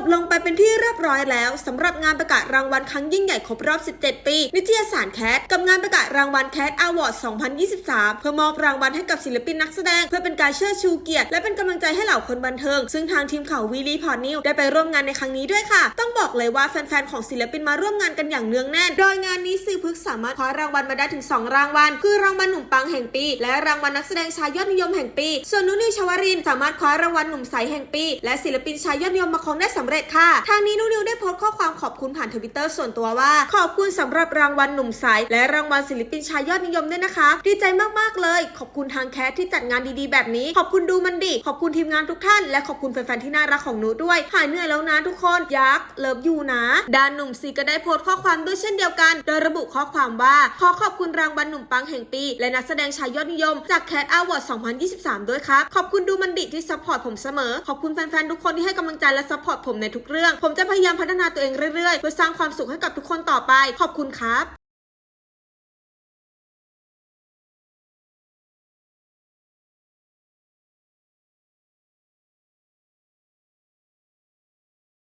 บลงไปเป็นที่เรียบร้อยแล้วสำหรับงานประกาศรางวัลครั้งยิ่งใหญ่ครบรอบ 17 ปี นิตยสารแคทกับงานประกาศรางวัลแคทอวอร์ด 2023 เพื่อมอบรางวัลให้กับศิลปินนักแสดง เพื่อเป็นการเชิดชูเกียรติและเป็นกำลังใจให้เหล่าคนบันเทิง ซึ่งทางทีมข่าววีลีพอร์นิวได้ไปร่วมงานในครั้งนี้ด้วยค่ะ ต้องบอกเลยว่าแฟนๆของศิลปินมาร่วมงานกันอย่างเนืองแน่น โดยงานนี้สื่อพึกสามารถคว้ารางวัลมาได้ถึง 2 รางวัล คือรางวัลหนุ่มปังแห่งปี และรางวัลนักแสดงชายยอดนิยมแห่งปี ส่วนนุนิวชวรินสามารถคว้ารางวัลหนุ่มใสแห่งปี และศิลปินชายยอดนิยมมาครองได้สำเร็จค่ะ ทางนี้นุนิวได้โพสต์ข้อความขอบคุณผ่านทวิตเตอร์ส่วนตัวว่า ขอบคุณสำหรับรางวัลหนุ่มใสและรางวัลศิลปินชายยอดนิยมด้วยนะคะ ดีใจมากๆเลย ขอบคุณทางแคสที่จัดงานดีๆ แบบนี้ ขอบคุณดูมันดิ ขอบคุณทีมงานทุกท่าน และขอบคุณแฟนๆที่น่ารักของหนูด้วย หายเหนื่อยแล้วนะทุกคน ยักษ์เลิฟยูนะ ด้านหนุ่มซีก็ได้โพสต์ข้อความด้วยเช่นเดียวกัน โดยระบุข้อความว่าขอขอบคุณรางวัลหนุ่มปังแห่งปี และนักแสดงชายยอดนิยม จากแคทอวอร์ด2023 ด้วยครับ ขอบคุณดูมันดิที่ซัพพอร์ตผมเสมอ ขอบคุณแฟนๆทุกคนที่ให้กำลังใจและซัพพอร์ตผมในทุกเรื่อง ผมจะพยายามพัฒนาตัวเองเรื่อยๆ เพื่อสร้างความสุขให้กับทุกคนต่อไป ขอบคุณครับ